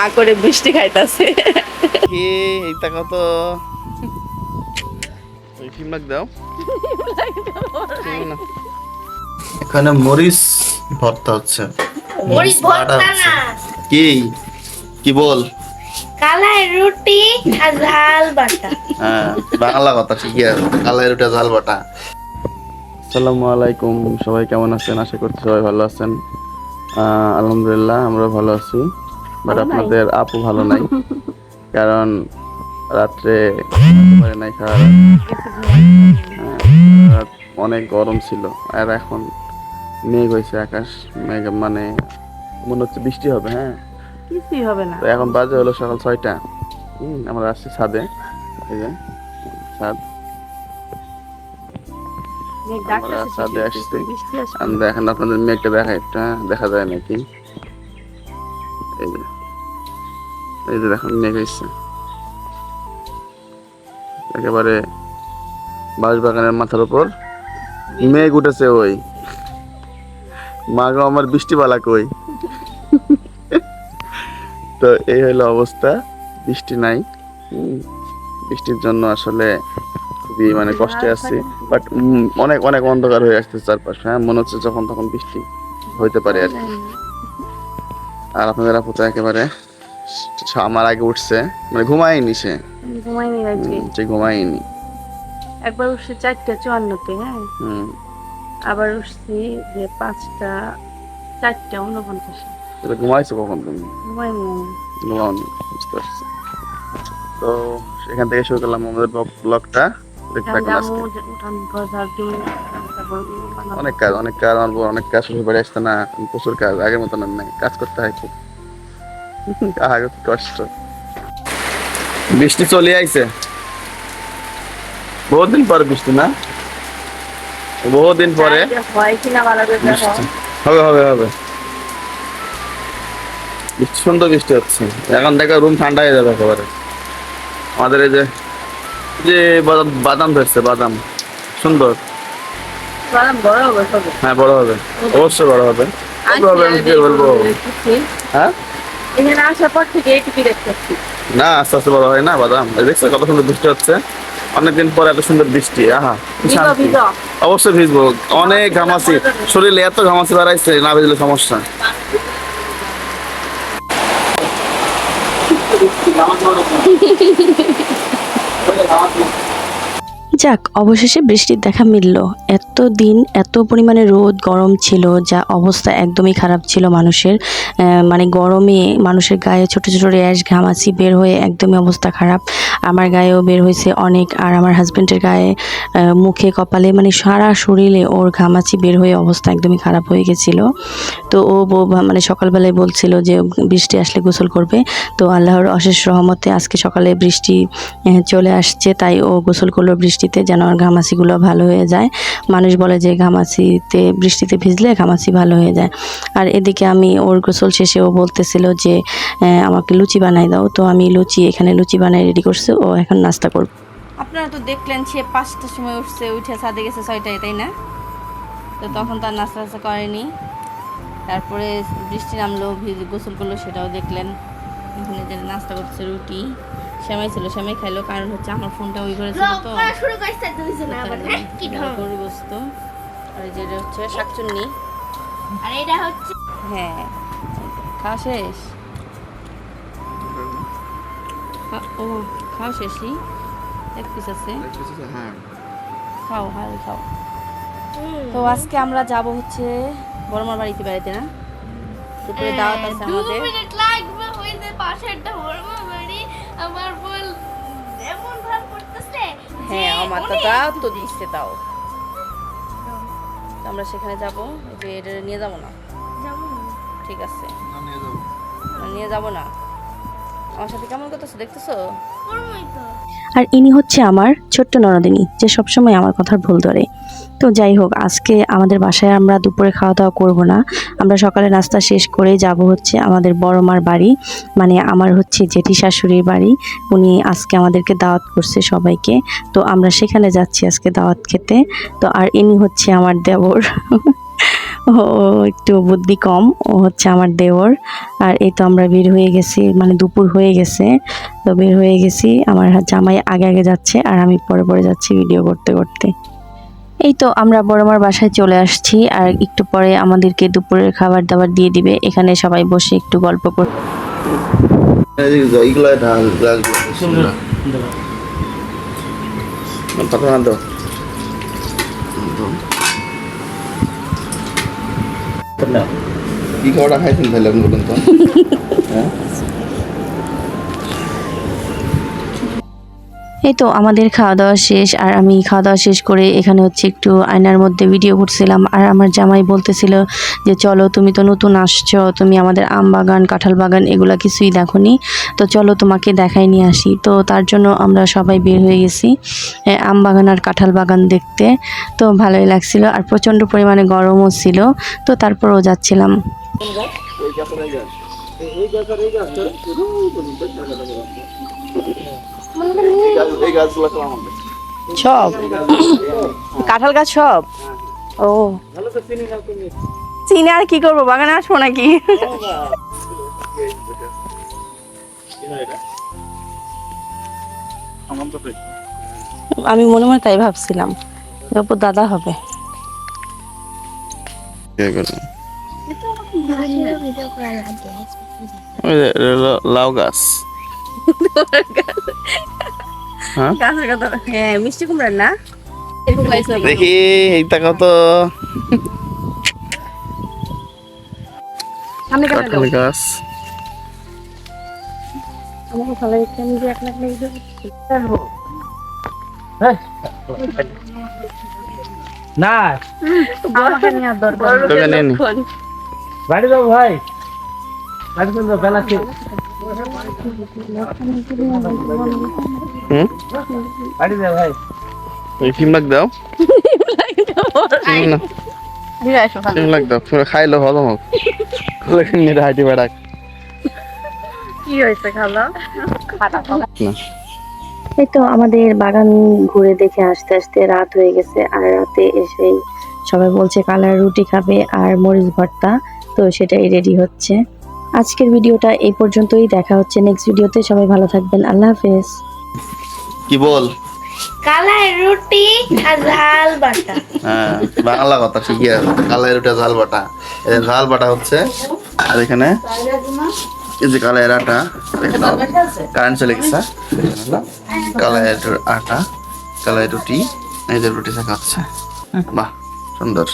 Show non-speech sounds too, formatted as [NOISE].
হা করে বৃষ্টি খাইতাছে। কি এইটা কত? ওই ফিল্মাক দাও। এখানে মরিচ ভর্তা হচ্ছে। মরিচ ভর্তা না। কি? কি বল? কালাই রুটি আর ঝাল বাটা। হ্যাঁ বাংলা কথা ঠিকই আছে। কালাই রুটা ঝাল বাটা। আসসালামু আলাইকুম সবাই কেমন আছেন? আশা করছি সবাই ভালো আছেন। আহ, আলহামদুলিল্লাহ আমরা ভালো আছি। বাট আপনাদের আপু ভালো নাই। [LAUGHS] কারণ রাত্রে পারে নাই [LAUGHS] রাত। হ্যাঁ, অনেক গরম ছিল। আর এখন মেঘ হয়েছে আকাশ মেঘ মানে মনে হচ্ছে বৃষ্টি হবে হ্যাঁ। কিছুই হবে না। এখন বাজে হলো সকাল ছয়টা। হুম, আমরা আসছি ছাদে। এই যে ছাদ। আমরা ছাদে আসছি। বৃষ্টি আসবে আমি দেখেন আপনাদের মেঘটা দেখা একটা দেখা যায় নাকি? এই যে। দেখেন, মেঘ একেবারে বাঁশবাগানের মাথার উপর মেঘ উঠেছে ওই। মাগো আমার বৃষ্টি বালা কই? তো এই হলো অবস্থা, বৃষ্টি নাই। বৃষ্টির জন্য আসলে খুবই মানে কষ্টে আছি। বাট অনেক অনেক অন্ধকার হয়ে আসছে চারপাশে হ্যাঁ মনে হচ্ছে যখন তখন বৃষ্টি হইতে পারে আর কি। আর আপনাদের আপু তো একেবারে আমার আগে উঠছে। মানে ঘুমায়নি সে। রাত্রে হুম, সে ঘুমায়নি। একবার উঠছি চারটা চুয়ান্নতে হ্যাঁ? হুম। আবার উঠছি যে পাঁচটা চারটা উনপঞ্চাশে তাহলে ঘুমাইছো কখন তুমি? ঘুমাইনি। ঘুমাওনি বুঝতে পারছি। তো সেখান থেকে শুরু করলাম আমাদের ব্লগটা। অনেক কাজ অনেক কাজ আমার বউ অনেক কাজ শ্বশুর বাড়ি আসতে না প্রচুর কাজ আগের মতন নাই কাজ করতে হয় খুব আগে কষ্ট বৃষ্টি চলে আইছে বহুদিন পরে বৃষ্টি না বহুদিন পরে হয় হবে হবে হবে সুন্দর বৃষ্টি হচ্ছে এখন দেখো রুম ঠান্ডা হয়ে যাবে একেবারে আমাদের এই যে যে বাদাম- বাদাম ধরছে বাদাম। সুন্দর। বাদাম বড় হবে। হ্যাঁ বড় হবে। অবশ্যই বড় হবে। বলব। হ্যাঁ? এখানে আসার পর থেকে এইটুকু দেখতেছি না আস্তে আস্তে বড় হয় না বাদাম। দেখছ কত সুন্দর বৃষ্টি হচ্ছে? অনেকদিন পরে এত সুন্দর বৃষ্টি আহা অবশ্যই ভিজবো। অনেক ঘামাসি শরীরে এত ঘামাসি বাড়াইছে না ভিজলে সমস্যা। [LAUGHS] যাক অবশেষে বৃষ্টির দেখা মিলল। এত দিন এত পরিমাণে রোদ, গরম ছিল যা অবস্থা একদমই খারাপ ছিল মানুষের। মানে গরমে মানুষের গায়ে ছোট ছোট র্যাশ ঘামাচি বের হয়ে একদমই অবস্থা খারাপ। আমার গায়েও বের হয়েছে অনেক আর আমার হাজব্যান্ডের গায়ে মুখে, কপালে মানে সারা শরীরে ওর ঘামাচি বের হয়ে অবস্থা একদমই খারাপ হয়ে গেছিল। তো ও মানে সকালবেলায় বলছিল যে, বৃষ্টি আসলে গোসল করবে। তো আল্লাহর অশেষ রহমতে আজকে সকালে বৃষ্টি চলে আসছে। তাই ও গোসল করল বৃষ্টিতে যেন ওর ঘামাচিগুলো ভালো হয়ে যায়। মানুষ বলে যে ঘামাচিতে, বৃষ্টিতে ভিজলে ঘামাচি ভালো হয়ে যায়। আর এদিকে আমি ওর গোসল শেষে ও বলতেছিল যে আমাকে লুচি বানাই দাও। তো আমি লুচি, এখানে লুচি বানাই রেডি করছে। ও এখন নাস্তা করবে। আপনারা তো দেখলেন সে পাঁচটার সময় উঠছে, উঠে ছাদে গেছে ছয়টায়, তাই না? তো তখন তার নাস্তা টাস্তা করেনি। তারপরে বৃষ্টি নামলো গোসল করল, সেটাও দেখলেন। এখানে যে নাস্তা করছে রুটি। সেমাই ছিল সেমাই খাইলো কারণ হচ্ছে আমার ফোনটা ওই ঘরে ছিল তো। করা শুরু করতে দুইজনে আবার হ্যাঁ গরু বসতো আর এই যে এটা হচ্ছে শাকচুন্নি। আর এটা হচ্ছে হ্যাঁ খাওয়া শেষ? ও খাওয়া শেষই এক পিস আছে। হ্যাঁ। খাও হাল খাও। তো আজকে আমরা যাব হচ্ছে বড়মার বাড়িতে বেড়াতে না? দুপুরে দাওয়াত আছে আমাদের। মিনিট লাগবে পাশেরটা বাড়ি আমার বল এমন ভাব করতেছে হ্যাঁ আমার তো তাও তো দিচ্ছে তাও। আমরা সেখানে যাব যে এটা নিয়ে যাব না? ঠিক আছে। না, নিয়ে যাব না? আমার সাথে কেমন করতেছো দেখতেছো? আর ইনি হচ্ছে আমার ছোট্ট নরদিনী যে সবসময় আমার কথার ভুল ধরে। তো যাই হোক আজকে আমাদের বাসায় আমরা দুপুরে খাওয়া দাওয়া করব না। আমরা সকালে নাস্তা শেষ করে যাব হচ্ছে আমাদের বড় মার বাড়ি মানে আমার হচ্ছে জেঠি শাশুড়ির বাড়ি। উনি আজকে আমাদেরকে দাওয়াত করছে সবাইকে। তো আমরা সেখানে যাচ্ছি আজকে দাওয়াত খেতে। তো আর ইনি হচ্ছে আমার দেবর। ও ও একটু বুদ্ধি কম ও হচ্ছে আমার দেওর। আর এই তো আমরা বের হয়ে গেছি মানে দুপুর হয়ে গেছে। তো বের হয়ে গেছি আমার জামাই আগে আগে যাচ্ছে আর আমি পরে পরে যাচ্ছি ভিডিও করতে করতে। এই তো আমরা বড়মার বাসায় চলে আসছি আর একটু পরে আমাদেরকে দুপুরের খাবার দাবার দিয়ে দিবে। এখানে সবাই বসে একটু গল্প কর এইগুলো ঢাল গ্লাসগুলো পাতা না দাও কি খাওয়াটা খাইছেন তাহলে এই তো আমাদের খাওয়া দাওয়া শেষ আর আমি খাওয়া দাওয়া শেষ করে এখানে হচ্ছে একটু আয়নার মধ্যে ভিডিও করছিলাম আর আমার জামাই বলতেছিল যে চলো তুমি তো নতুন আসছো তুমি আমাদের আম বাগান কাঁঠাল বাগান এগুলো কিছুই দেখোনি তো চলো তোমাকে দেখাই নিয়ে আসি তো তার জন্য আমরা সবাই বের হয়ে গেছি আম বাগান আর কাঁঠাল বাগান দেখতে তো ভালোই লাগছিল আর প্রচণ্ড পরিমাণে গরমও ছিল তো তারপরও যাচ্ছিলাম সব কাঁঠাল গাছ সব? ও। চিনে আর কি করব? বাগানে আসব নাকি? আমি মনে মনে তাই ভাবছিলাম অপর দাদা হবে। লাউ গাছ। গাছের কথা হ্যাঁ মিষ্টি কুমড়ার না? দেখি এইটা কত কাঁঠাল গাছ। আমাকে ভালো একটু আমি যে এক লাখ লেগে যাব। না। আমাকে দরকার। বাড়ি যাও ভাই। বাড়ি যাও বেলা দাও। খাইলো হজম হোক। হাইটি বেড়াক কি হয়েছে খালা? এই তো আমাদের বাগান ঘুরে দেখে আসতে আসতে রাত হয়ে গেছে আর রাতে এসেই সবাই বলছে কালার রুটি খাবে আর মরিচ ভর্তা তো সেটাই রেডি হচ্ছে। আজকের ভিডিওটা এই পর্যন্তই। দেখা হচ্ছে নেক্সট ভিডিওতে। সবাই ভালো থাকবেন। আল্লাহ হাফেজ। কি বল? কালাই রুটি আর ঝাল বাটা। হ্যাঁ বাংলা কথা ঠিকই আছে। কালাই রুটা ঝাল বাটা। এই ঝাল বাটা হচ্ছে আর এখানে এই যে কালাইয়ের আটা কারেন্ট চলে গেছে কালাইয়ের আটা কালাই রুটি এই যে রুটি হচ্ছে। বাহ সুন্দর।